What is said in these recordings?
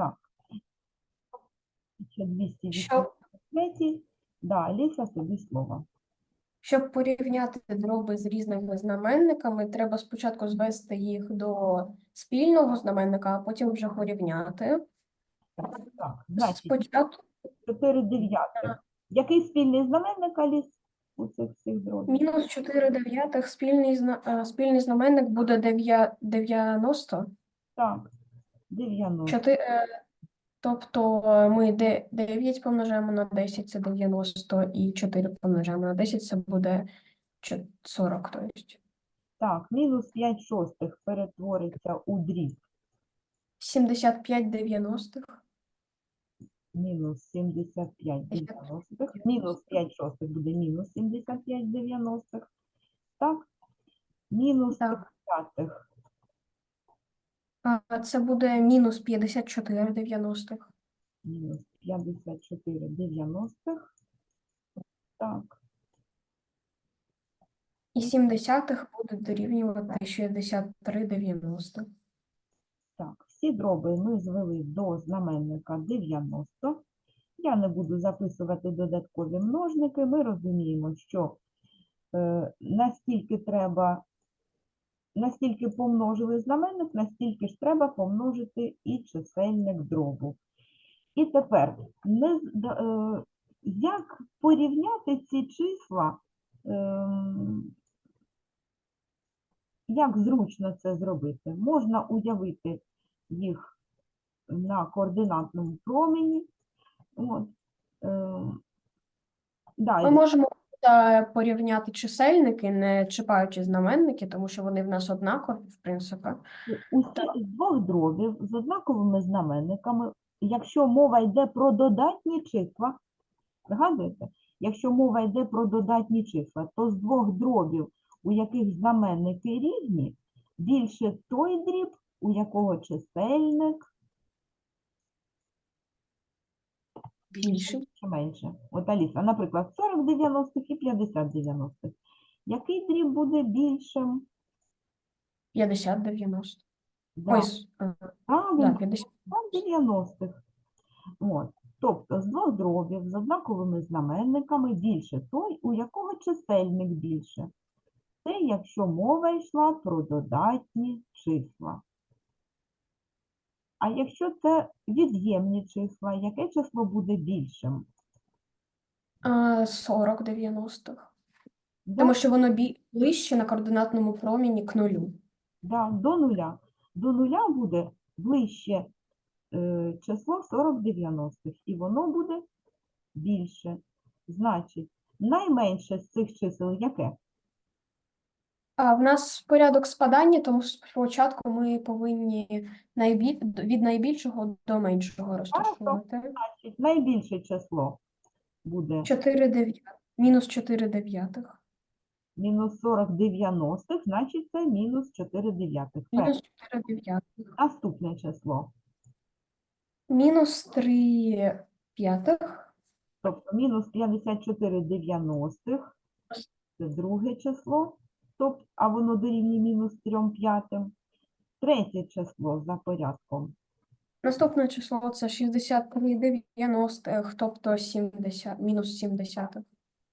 Так. 1283. Щоб, Да, Аліса, тобі слово. щоб порівняти дроби з різними знаменниками, треба спочатку звести їх до спільного знаменника, а потім вже порівняти. Так, значить, Спочатку 4 дев'ятих. Який спільний знаменник, Аліс, у цих всіх дробів? мінус 4 дев'ятих спільний, зна- е, спільний знаменник буде 9 90. Так, 90. Чотири, е, тобто е, ми 9 помножаємо на 10, це 90, і 4 помножаємо на 10, це буде чо- 40. Тобто. Так, мінус 5 шостих перетвориться у дріб. 75 90. Мінус 75 дев'яностих. Мінус 5 шостих буде мінус 75 дев'яностих. Так? Мінус Так. 5 п'ятих. А це буде мінус 54 90. Мінус 54 дев'яностих. Так. І 70 буде дорівнювати 63 90. Так, всі дроби ми звели до знаменника 90. Я не буду записувати додаткові множники. Ми розуміємо, що е, наскільки треба, наскільки помножили знаменник, настільки ж треба помножити і чисельник дробу. І тепер, не, е, як порівняти ці числа, ем, як зручно це зробити? Можна уявити їх на координатному промені. От. ем, Ми можемо е, порівняти чисельники, не чіпаючи знаменники, тому що вони в нас однакові, в принципі. З двох дробів з однаковими знаменниками, якщо мова йде про додатні числа, згадуєте? Якщо мова йде про додатні числа, то з двох дробів, у яких знаменники рівні, більше той дріб, у якого чисельник Більше. чи менше. От Аліса, наприклад, 40 90 і 50 90. Який дріб буде більшим? 50 90. Да, с- е, правильно. да, 50. 90-х. От. Тобто з двох дробів з однаковими знаменниками більше той, у якого чисельник більше. Це якщо мова йшла про додатні числа. А якщо це від'ємні числа, яке число буде більшим? А, 40 90. Да, Тому що воно ближче на координатному промені к нулю. да, до нуля. До нуля буде ближче е, число 40 90 і воно буде більше. Значить, найменше з цих чисел яке? В нас порядок спадання, тому спочатку ми повинні найбіль... від найбільшого до меншого розташувати. Значить, найбільше число буде 4 дев'ятих. Мінус 4 дев'ятих. мінус 40 90, значить це мінус 4 дев'ятих. Мінус 4 дев'ятих. Наступне число. Мінус 3 п'ятих. Тобто мінус 54 дев'яностих, це друге число, тобто, а воно дорівнює мінус 3 п'ятим. Третє число за порядком. Наступне число це 63 дев'яностих, тобто 70, мінус 70.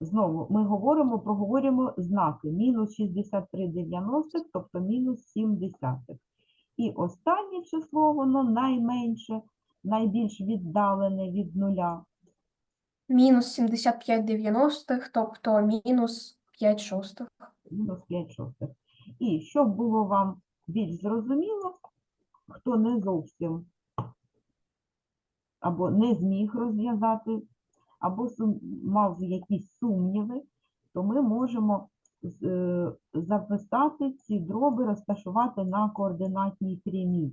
Знову ми говоримо, проговорюємо знаки. Мінус 63 90, тобто мінус 7 десятих. І останнє число, воно найменше, найбільш віддалене від нуля. Мінус 75 дев'яностих, тобто мінус 5 шостих. Мінус 5 шостих. І щоб було вам більш зрозуміло, хто не зовсім або не зміг розв'язати, або мав якісь сумніви, то ми можемо е, записати ці дроби, розташувати на координатній прямій.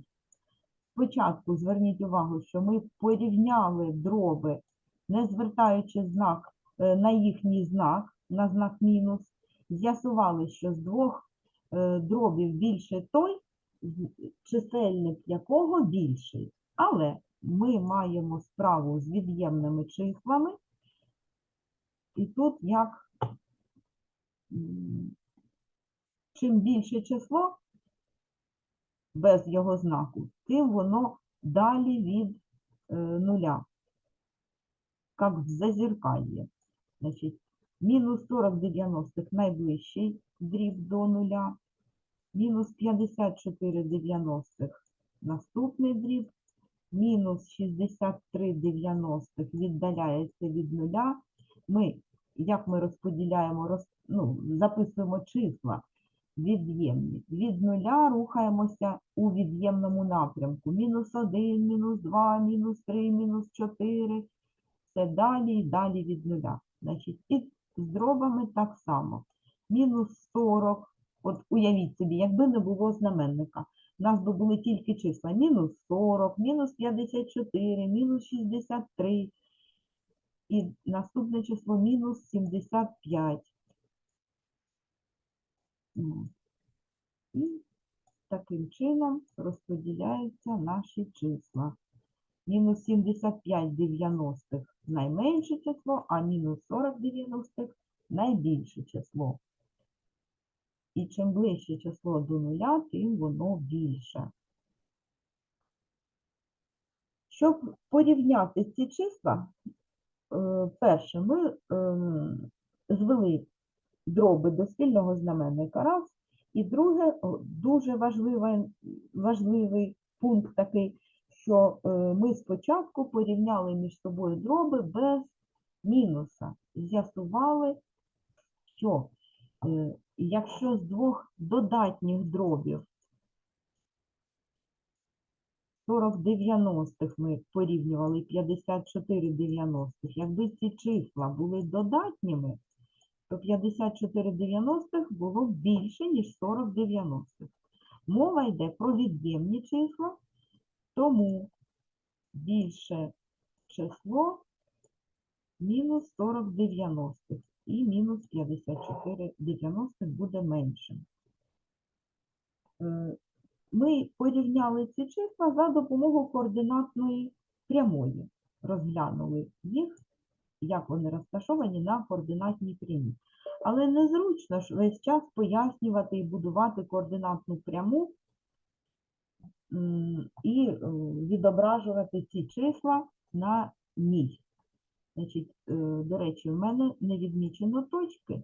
Спочатку зверніть увагу, що ми порівняли дроби, не звертаючи знак е, на їхній знак, на знак мінус, з'ясували, що з двох е, дробів більше той, чисельник якого більший. Але ми маємо справу з від'ємними числами, і тут як чим більше число без його знаку, тим воно далі від е, нуля, як в зазеркалье. Значить, мінус 40 дев'яностих найближчий дріб до нуля, мінус 54 дев'яностих наступний дріб, мінус 63 дев'яностих віддаляється від нуля. Ми, як ми розподіляємо, роз, ну, записуємо числа від'ємні. Від нуля рухаємося у від'ємному напрямку. Мінус 1, мінус 2, мінус 3, мінус 4. Все далі і далі від нуля. Значить, і з дробами так само. Мінус 40. От уявіть собі, якби не було знаменника. У нас би були тільки числа мінус 40, мінус 54, мінус 63. І наступне число мінус 75. І таким чином розподіляються наші числа. Мінус 75 дев'яностих найменше число, а мінус 40 дев'яностих найбільше число. І чим ближче число до нуля, тим воно більше. Щоб порівняти ці числа, е, перше, ми ем, звели дроби до спільного знаменника раз, і друге, дуже важливий, важливий пункт такий, що е, ми спочатку порівняли між собою дроби без мінуса. З'ясували, що е, якщо з двох додатніх дробів 40 90-х ми порівнювали 54 90-х, якби ці числа були додатніми, то 54 90-х було більше, ніж 40 90-х. Мова йде про від'ємні числа, тому більше число мінус 40 90-х і мінус 54 90-х буде меншим. Е, Ми порівняли ці числа за допомогою координатної прямої. Розглянули їх, як вони розташовані на координатній прямій. Але незручно ж весь час пояснювати і будувати координатну пряму і е, відображувати ці числа на ній. Значить, е, до речі, в мене не відмічено точки,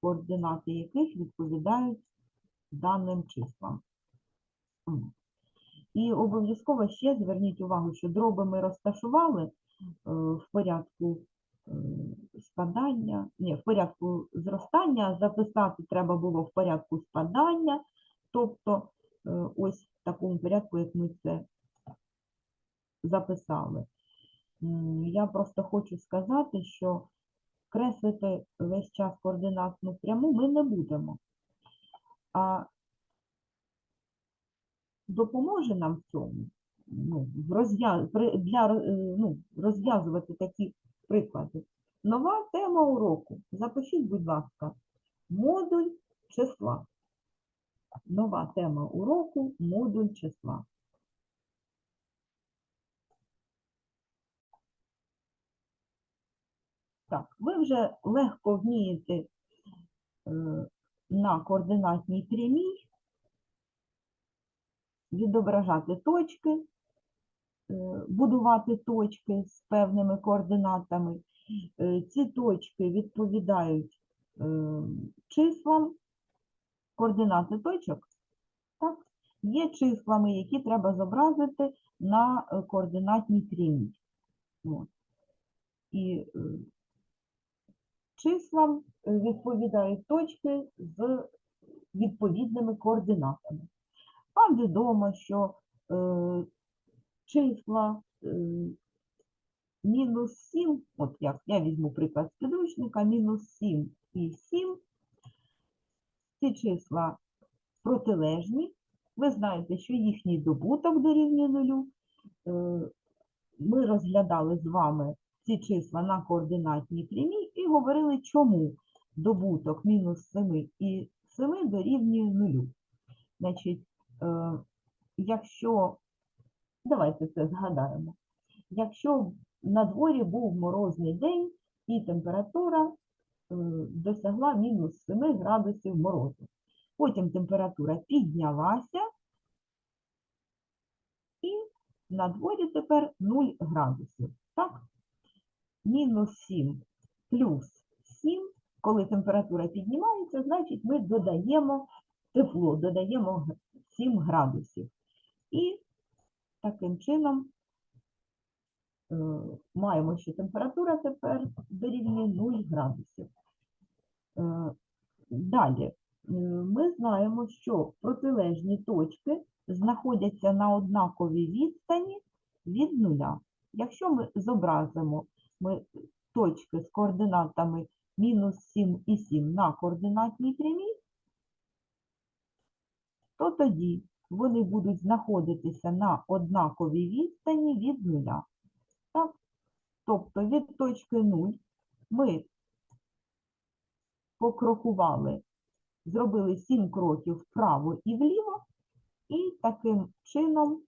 координати яких відповідають даним числам. І обов'язково ще зверніть увагу, що дроби ми розташували е, в порядку спадання, ні, в порядку зростання, записати треба було в порядку спадання, тобто ось такому порядку, як ми це записали. Я просто хочу сказати, що креслити весь час координатну пряму ми не будемо. А допоможе нам в цьому ну, для е, ну, розв'язувати такі приклади. Нова тема уроку. Запишіть, будь ласка, модуль числа. Нова тема уроку модуль числа. Так, ви вже легко вмієте е, на координатній прямій відображати точки, е, будувати точки з певними координатами. Е, Ці точки відповідають числам, координати точок так, є числами, які треба зобразити на е, координатній прямій. І е, числам е, відповідають точки з відповідними координатами. Вам відомо, що е, числа е, мінус 7, от як я візьму приклад з підручника, мінус 7 і 7, ці числа протилежні. Ви знаєте, що їхній добуток дорівнює нулю. Е, Ми розглядали з вами ці числа на координатній прямій і говорили, чому добуток мінус 7 і 7 дорівнює нулю. Значить, е, якщо, давайте це згадаємо, якщо на дворі був морозний день і температура досягла мінус 7 градусів морозу, потім температура піднялася і на дворі тепер 0 градусів. Так? Мінус 7 плюс 7. Коли температура піднімається, значить ми додаємо тепло, додаємо 7 градусів. І таким чином е, маємо, що температура тепер дорівнює 0 градусів. Е, Далі, е, ми знаємо, що протилежні точки знаходяться на однаковій відстані від нуля. Якщо ми зобразимо ми точки з координатами мінус 7 і 7 на координатній прямій, то тоді вони будуть знаходитися на однаковій відстані від нуля. Так? Тобто від точки 0 ми покрокували, зробили 7 кроків вправо і вліво, і таким чином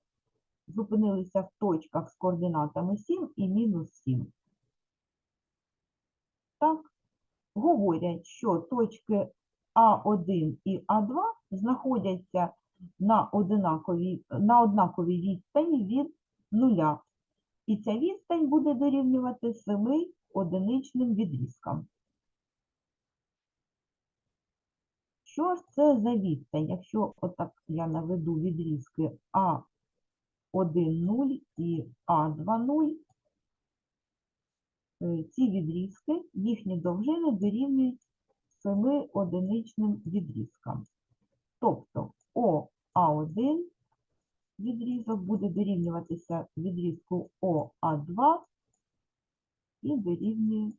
зупинилися в точках з координатами 7 і мінус 7. Так, говорять, що точки А1 і А2 знаходяться на на однаковій відстані від нуля. І ця відстань буде дорівнювати 7 одиничним відрізкам. Що ж це за відстань? Якщо отак я наведу відрізки А1, 0 і А2, 0, е, ці відрізки, їхні довжини дорівнюють 7 одиничним відрізкам. Тобто ОА1 відрізок буде дорівнюватися відрізку ОА2 і дорівнює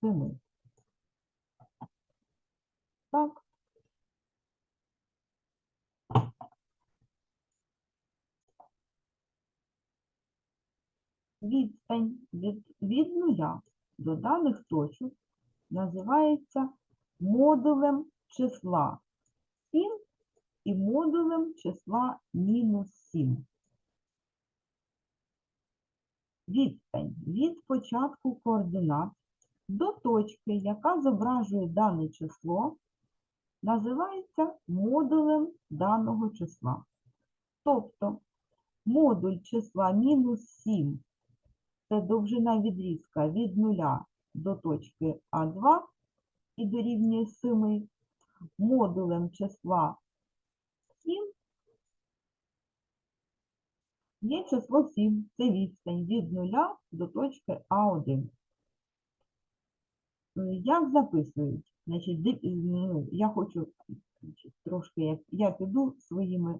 7. Так. Відстань від, від нуля до даних точок називається модулем числа 7 і модулем числа мінус 7. Відстань від початку координат до точки, яка зображує дане число, називається модулем даного числа. Тобто модуль числа мінус 7 це довжина відрізка від 0 до точки А2 і дорівнює 7. Модулем числа 7 є число 7. Це відстань від 0 до точки А1. Е, Як записують? Значить, ну, я хочу значить, трошки, як я піду своїми